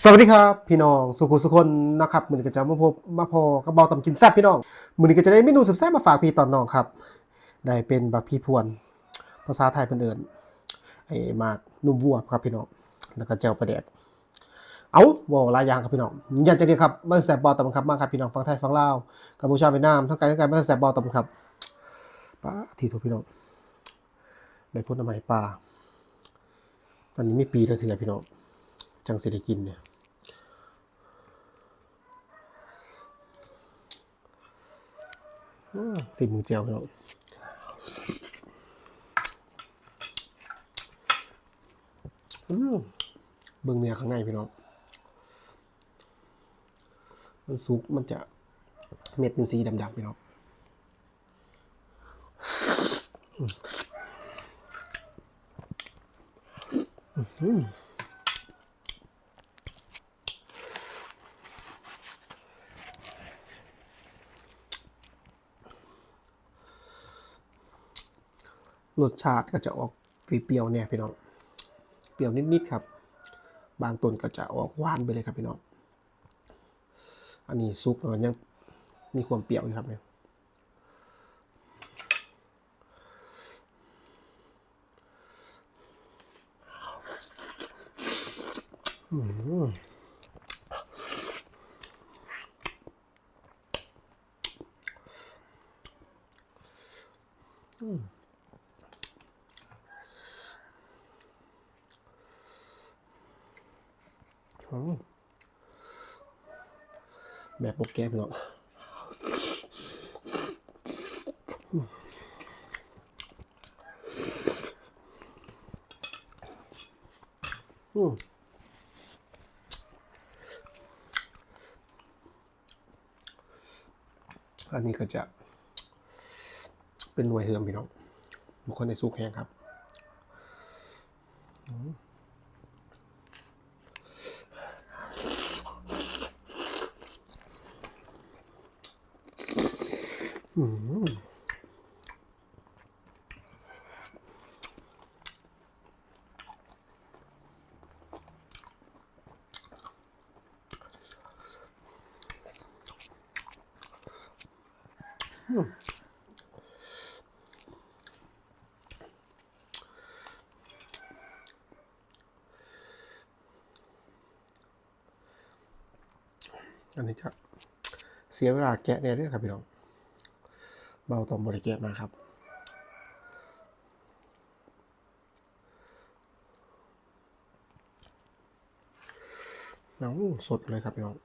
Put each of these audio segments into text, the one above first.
สวัสดีครับพี่น้องสุขุสุคนนะครับมือนี้ก็จะมาพบมาพอกระเบาตำกินแซ่บพี่น้องมือนี้ก็จะได้เมนูแซ่บมาฝากพี่ตอนน้องครับ ได้เป็นบักพี่พวน ภาษาไทยเป็นเอิญไอ้มากนุ่มวัวครับพี่น้องแล้วก็เจลประเดกเอาบอกลายยางครับพี่น้องอยากจะเรียนครับมาแซ่บบอตำครับมากครับพี่น้องฟังไทยฟังลาวกัมพูชาเวียดนามทั้งไกลทั้งไกลมาแซ่บบอตำครับป้าทีโทพี่น้องได้พ้นทำไมปลาตอนนี้ไม่ปีแล้วเถื่อพี่น้อง จังสิได้กินเนี่ยสิมือเจียวพี่น้องอืมเบิ่งเนื้อข้างในพี่น้อง มันสุกมันจะเม็ดเป็นสีดำๆพี่น้องอืม รสชาติก็จะออกเปรี้ยวๆเนี่ยพี่น้อง เปรี้ยวนิดๆครับ บางต้นก็จะออกหวานไปเลยครับพี่น้อง อันนี้ซุกแล้วยังมีความเปรี้ยวอยู่ครับเนี่ยอืมอืม แบบโปรแกรมพี่น้องอืมอันนี้ก็จะเป็นหน่วยเฮิมพี่น้องบุคคลในซุกแห้งครับ อืม อันนี้จะเสียเวลาแกะเนี่ยด้วยครับพี่น้อง เบาตอมบริเกตมาครับ เอาสดเลยครับพี่น้อง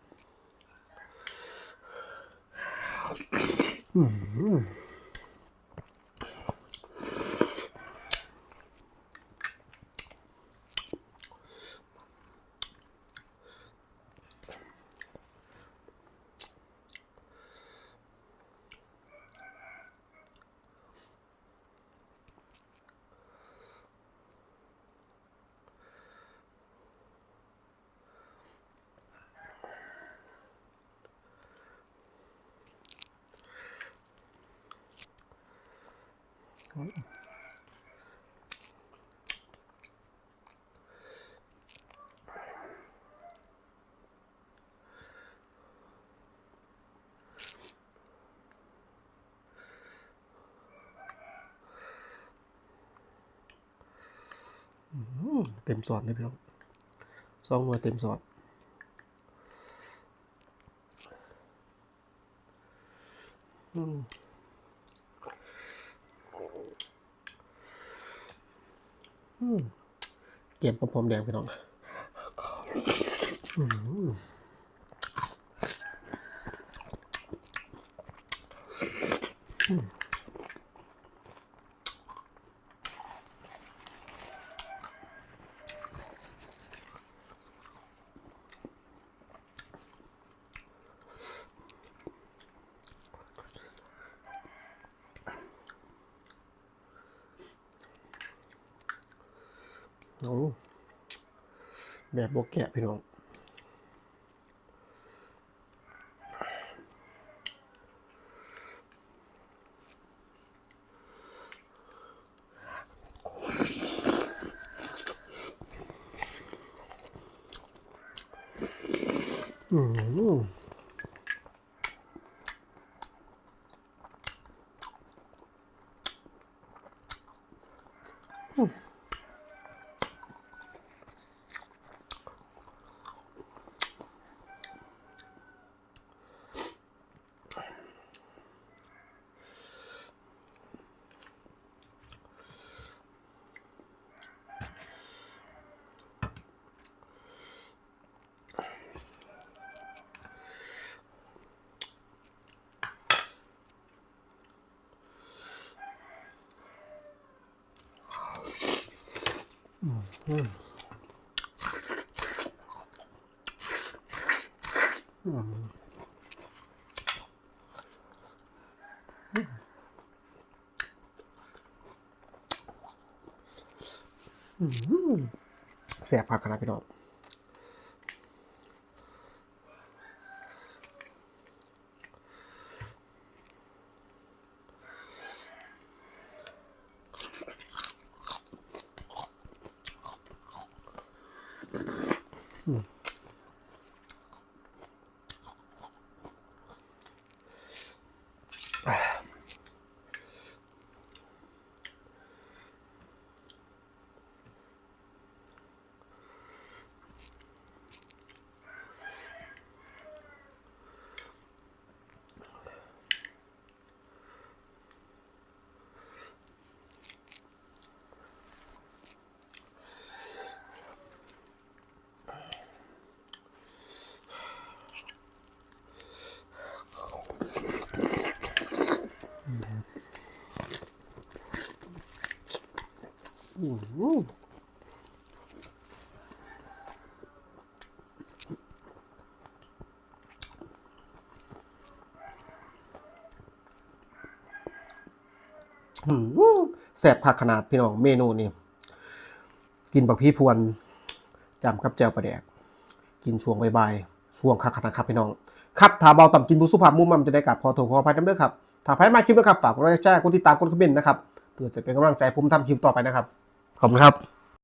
เต็มสอดเลยพี่น้องสองหน่วเต็มสอดอืมอืม เก็บกับผมแดงพี่น้องอืม โอ้แบบโบแกะพี่น้องออืม แสบผักขนาดพี่น้อง อืม แสบผักขนาดพี่น้องเมนูนี่กินบักพี่พวนจำกับแจวปลาแดก กินช่วงบ่ายๆช่วงคักขนาดครับพี่น้อง ครับถ้าเบาต่ำกินบุสุภาพมุ่มมั่มจะได้กลับขอโทษขออภัยน้ำเด้อครับถ้าใครมาคลิปนะครับฝากกดไลค์แชร์กดติดตามกดคอมเมนต์นะครับเพื่อจะเป็นกำลังใจผมทำคลิปต่อไปนะครับ ขอบคุณครับ